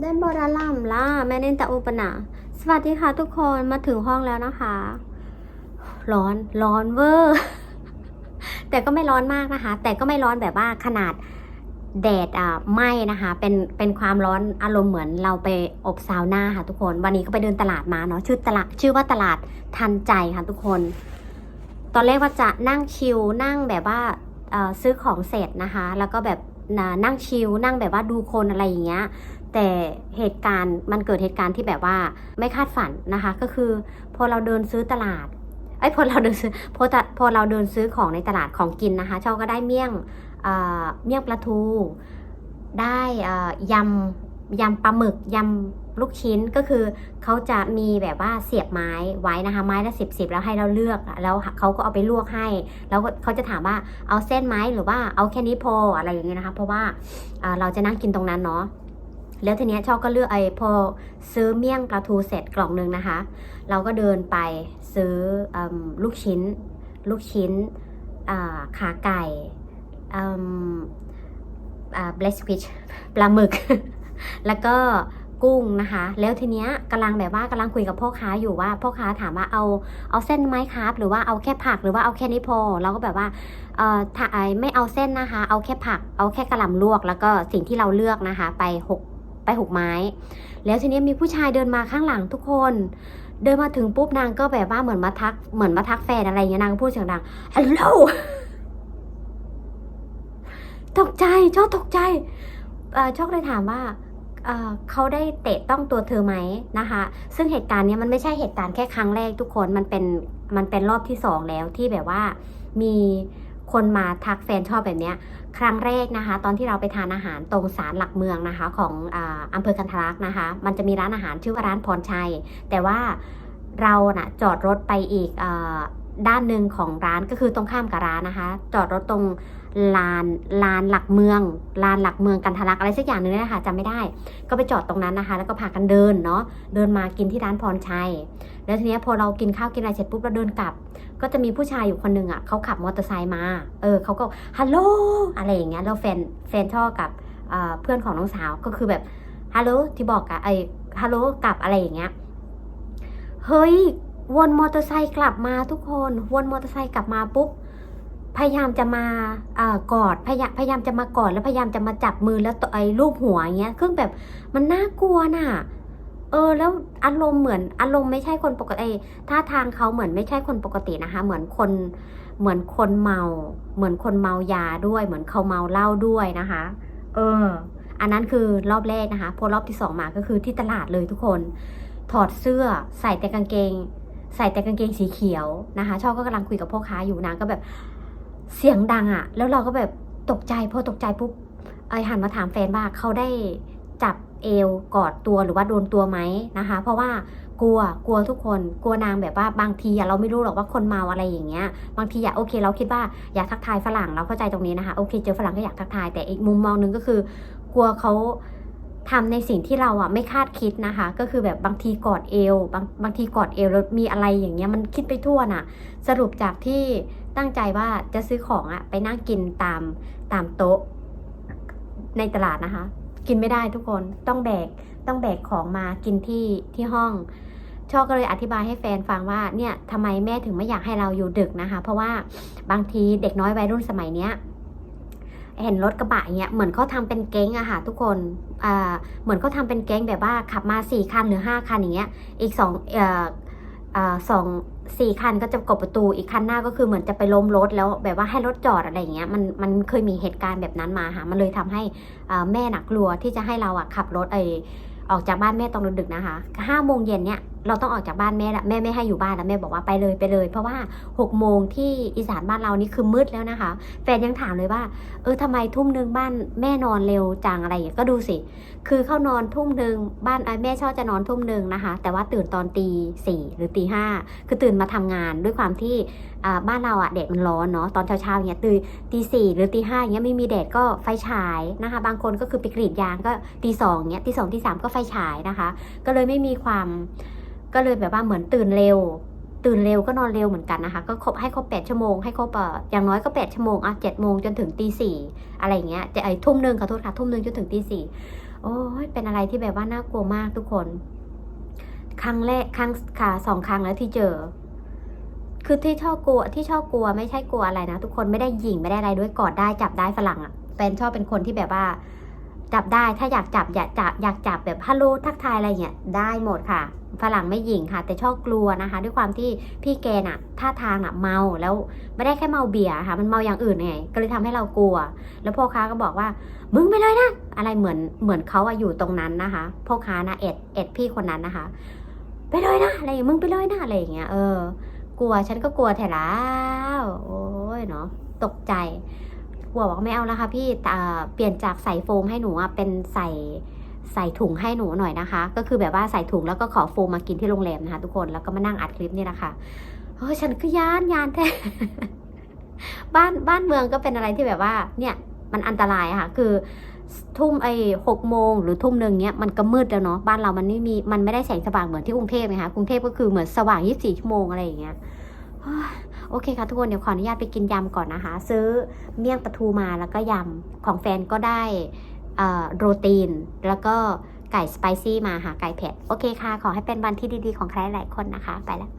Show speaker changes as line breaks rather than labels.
ได้บอดาลัมล่ะแม่เน้นแต่อุปนาสวัสดีค่ะทุกคนมาถึงห้องแล้วนะคะ ร้อนร้อนเวอร์แต่ก็ไม่ร้อนมากนะคะ แต่ก็ไม่ร้อนแบบว่าขนาดแดดอะไหม้นะคะ เป็นเป็นความร้อนอารมณ์เหมือนเราไปอบซาวน่าค่ะทุกคน วันนี้ก็ไปเดินตลาดมาเนาะชื่อตลาดชื่อว่าตลาดทันใจค่ะทุกคน ตอนแรกว่าจะนั่งชิลนั่งแบบว่า ซื้อของเสร็จนะคะ แล้วก็แบบน,นั่งชิลนั่งแบบว่าดูคนอะไรอย่างเงี้ยแต่เหตุการณ์มันเกิดเหตุการณ์ที่แบบว่าไม่คาดฝันนะคะ ก็คือพอเราเดินซื้อตลาดไอ้พอเราเดินซื้อพอตะพอเราเดินซื้อของในตลาดของกินนะคะเจ้าก็ได้เมี่ยงเมี่ยงปลาทู ได้ยำยำปลาหมึกยำ ลูกชิ้นก็คือเขาจะมีแบบว่าเสียบไม้ไว้นะคะ ไม้ละสิบสิบแล้วให้เราเลือก แล้วเขาก็เอาไปลวกให้ แล้วเขาจะถามว่าเอาเส้นไหมหรือว่าเอาแค่นี้พออะไรอย่างเงี้ยนะคะ เพราะว่าเอ่อเราจะนั่งกินตรงนั้นเนาะแล้วทีเนี้ยชอบก็เลือกไอ้พอซื้อเมี่ยงปลาทูเสร็จกล่องหนึ่งนะคะ เราก็เดินไปซื้ออลูกชิ้น ลูกชิ้นขาไก่เบลสควิชปลาหมึก แล้วก็ กุ้งนะคะ แล้วทีเนี้ยกำลังแบบว่ากำลังคุยกับพ่อค้าอยู่ว่าพ่อค้าถามว่าเอาเอาเส้นไหมครับ หรือว่าเอาแค่ผักหรือว่าเอาแค่นี้พอเราก็แบบว่าเอ่อถ้าไอไม่เอาเส้นนะคะ เอาแค่ผัก เอาแค่กระหล่ำลวก แล้วก็สิ่งที่เราเลือกนะคะ ไปหกไปหกไม้ แล้วทีนี้มีผู้ชายเดินมาข้างหลังทุกคน เดินมาถึงปุ๊บนางก็แบบว่าเหมือนมาทักเหมือนมาทักแฟนอะไรอย่างเงี้ยนางก็พูดเสียงดังฮัลโหลตกใจชอบตกใจเอ่อชอบเลยถามว่า เขาได้เตะต้องตัวเธอไหมนะคะ ซึ่งเหตุการณ์นี้มันไม่ใช่เหตุการณ์แค่ครั้งแรกทุกคนมันเป็นมันเป็นรอบที่สองแล้วที่แบบว่ามีคนมาทักแฟนชอบแบบนี้ครั้งแรกนะคะ ตอนที่เราไปทานอาหารตรงศาลหลักเมืองนะคะ ของอำเภอกันทรักษ์นะคะ มันจะมีร้านอาหารชื่อว่าร้านพรชัย แต่ว่าเราน่ะจอดรถไปอีกอด้านหนึ่งของร้านก็คือตรงข้ามกับร้านนะคะ จอดรถตรง ลานลานหลักเมือง ลานหลักเมืองกันทรลักอะไรสักอย่างหนึงเนี่ยนะคะจำไม่ได้ ก็ไปจอดตรงนั้นนะคะ แล้วก็พากันเดินเนาะเดินมากินที่ร้านพรชัย แล้วทีนี้พอเรากินข้าวกินอะไรเสร็จปุ๊บเราเดินกลับ ก็จะมีผู้ชายอยู่คนหนึ่งอะเขาขับมอเตอร์ไซค์มา เออเขาก็ฮัลโหลอะไรอย่างเงี้ยแล้วแฟนแฟนชอบกับเเพื่อนของน้องสาวก็คือแบบฮัลโหลที่บอกอะไอฮัลโหลกลับอะไรอย่างเงี้ยเฮ้ยวนมอเตอร์ไซค์กลับมาทุกคนวนมอเตอร์ไซค์กลับมาปุ๊บ พยายามจะมาอกอดพยายามพยายามจะมากอดแล้วพยายามจะมาจับมือแล้วตัวไอ้รูปหัวอย่างเงี้ยคือแบบมันน่ากลัวน่ะเออแล้วอารมณ์เหมือนอารมณ์ไม่ใช่คนปกติท่าทางเขาเหมือนไม่ใช่คนปกตินะคะ เหมือนคนเหมือนคนเมา เหมือนคนเมายาด้วย เหมือนเขาเมาเหล้าด้วยนะคะ เออ อันนั้นคือรอบแรกนะคะ พอรอบที่สองมาก็คือที่ตลาดเลยทุกคน ถอดเสื้อใส่แต่กางเกง ใส่แต่กางเกงสีเขียวนะคะชอบก็กำลังคุยกับพ่อค้าอยู่นางก็แบบ เสียงดังอะ่ะ แล้วเราก็แบบตกใจพอตกใจปุ๊บไอหันมาถามแฟนว่าเขาได้จับเอวกอดตัวหรือว่าโดนตัวไหมนะคะ เพราะว่ากลัวกลัวทุกคนกลัวนางแบบว่าบางทีเราไม่รู้หรอกว่าคนเมาอะไรอย่างเงี้ย บางทีอะโอเค เราคิดว่าอยากทักทายฝรั่งเราเข้าใจตรงนี้นะคะโอเคเจอฝรั่งก็อยากทักทายแต่อีกมุมมองหนึ่งก็คือ กลัวเขาทำในสิ่งที่เราอะไม่คาดคิดนะคะ ก็คือแบบบางทีกอดเอว บางบางทีกอดเอวแล้วมีอะไรอย่างเงี้ยมันคิดไปทั่วน่ะ สรุปจากที่ ตั้งใจว่าจะซื้อของอะไปนั่งกินตามตามโต๊ะ ในตลาดนะคะ กินไม่ได้ทุกคนต้องแบกต้องแบกของมากินที่ที่ห้องชอบก็เลยอธิบายให้แฟนฟังว่าเนี่ยทำไมแม่ถึงไม่อยากให้เราอยู่ดึกนะคะ เพราะว่าบางทีเด็กน้อยวัยรุ่นสมัยเนี้ยเห็นรถกระบะเงี้ยเหมือนเขาทำเป็นแก๊งอะค่ะทุกคนอ่าเหมือนเขาทำเป็นแก๊งแบบว่าขับมาสี่คันหรือห้าคันอย่างเงี้ยอีกสองเอ่ออ่าสอง สี่คันก็จะกดประตูอีกคันหน้าก็คือเหมือนจะไปล้มรถแล้วแบบว่าให้รถจอดอะไรอย่างเงี้ยมันมันเคยมีเหตุการณ์แบบนั้นมาค่ะมันเลยทำให้แม่หนักกลัวที่จะให้เราอะขับรถไอออกจากบ้านแม่ตอนดึกๆนะคะห้าโมงเย็นเนี่ย เราต้องออกจากบ้านแม่ละแม่ไม่ให้อยู่บ้านแล้วแม่บอกว่าไปเลยไปเลย เพราะว่าหกโมงที่อีสานบ้านเรานี่คือมืดแล้วนะคะแฟนยังถามเลยว่า เออทำไมทุ่มหนึ่งบ้านแม่นอนเร็วจังอะไรอย่างเงี้ยก็ดูสิ คือเข้านอนทุ่มหนึ่งบ้านไอ้แม่ชอบจะนอนทุ่มหนึ่งนะคะ แต่ว่าตื่นตอนตีสี่หรือตีห้าคือตื่นมาทำงานด้วยความที่บ้านเราอะแดดมันร้อนเนาะตอนเช้าๆเนี้ยตื่นตีสี่หรือตีห้าเนี้ยไม่มีแดดก็ไฟฉายนะคะ บางคนก็คือไปกรีดยางก็ตีสองเนี้ยตีสองตีสามก็ไฟฉายนะคะ ก็เลยไม่มีความ ก็เลยแบบว่าเหมือนตื่นเร็ว ตื่นเร็วก็นอนเร็วเหมือนกันนะคะ ก็ครบให้ครบแปดชั่วโมงให้ครบเอ่อย่างน้อยก็แปดชั่วโมงอะเจ็ดโมงจนถึงตีสี่อะไรเงี้ยจะไอ้ทุ่มหนึ่งขอโทษค่ะทุ่มหนึ่งจนถึงตีสี่โอ้ยเป็นอะไรที่แบบว่าน่ากลัวมากทุกคน ครั้งแรกครั้งค่ะสองครั้งแล้วที่เจอ คือที่ชอบกลัวที่ชอบกลัวไม่ใช่กลัวอะไรนะทุกคนไม่ได้หยิงไม่ได้อะไรด้วยกอดได้จับได้ฝรั่งอะแฟนชอบเป็นคนที่แบบว่าจับได้ถ้าอยากจับอยากจับอยากจับแบบฮัลโหลทักทายอะไรเงี้ยได้หมดค่ะ ฝรั่งไม่หยิงค่ะ แต่ชอบกลัวนะคะ ด้วยความที่พี่แกน่ะท่าทางน่ะเมาแล้วไม่ได้แค่เมาเบียร์ค่ะ มันเมาอย่างอื่นไงก็เลยทำให้เรากลัว แล้วพ่อค้าก็บอกว่ามึงไปเลยนะอะไรเหมือนเหมือนเขาอะอยู่ตรงนั้นนะคะพ่อค้านะเอ็ดเอ็ดพี่คนนั้นนะคะ ไปเลยนะอะไรมึงไปเลยนะอะไรอย่างเงี้ยเออ กลัวฉันก็กลัวแถแล้วโอ้ยเนาะตกใจกลัวบอกไม่เอาแล้วค่ะพี่อ่เปลี่ยนจากใส่โฟมให้หนูอะเป็นใส่ ใส่ถุงให้หนูหน่อยนะคะ ก็คือแบบว่าใส่ถุงแล้วก็ขอโฟมมากินที่โรงแรมนะคะ ทุกคนแล้วก็มานั่งอัดคลิปนี่แหละค่ะเฮ้ยฉันก็ยานยานแท้บ้านบ้านเมืองก็เป็นอะไรที่แบบว่า เนี่ยมันอันตรายะค่ะ คือทุ่มไอ้หกโมงหรือทุ่มหนึ่งเนี้ยมันก็มืดแล้วเนาะบ้านเรามันไม่มีมันไม่ได้แสงสว่างเหมือนที่กรุงเทพนะคะกรุงเทพก็คือเหมือนสว่าง24ชั่วโมงอะไรอย่างเงี้ยโอเคค่ะทุกคนเดี๋ยวขออนุญาตไปกินยำก่อนนะคะ ซื้อเมี่ยงปลาทูมาแล้วก็ยำของแฟนก็ได้ โรตีน แล้วก็ไก่สไปซี่มาหาไก่เผ็ด โอเคค่ะ ขอให้เป็นวันที่ดีๆ ของใครหลายคนนะคะ ไปแล้ว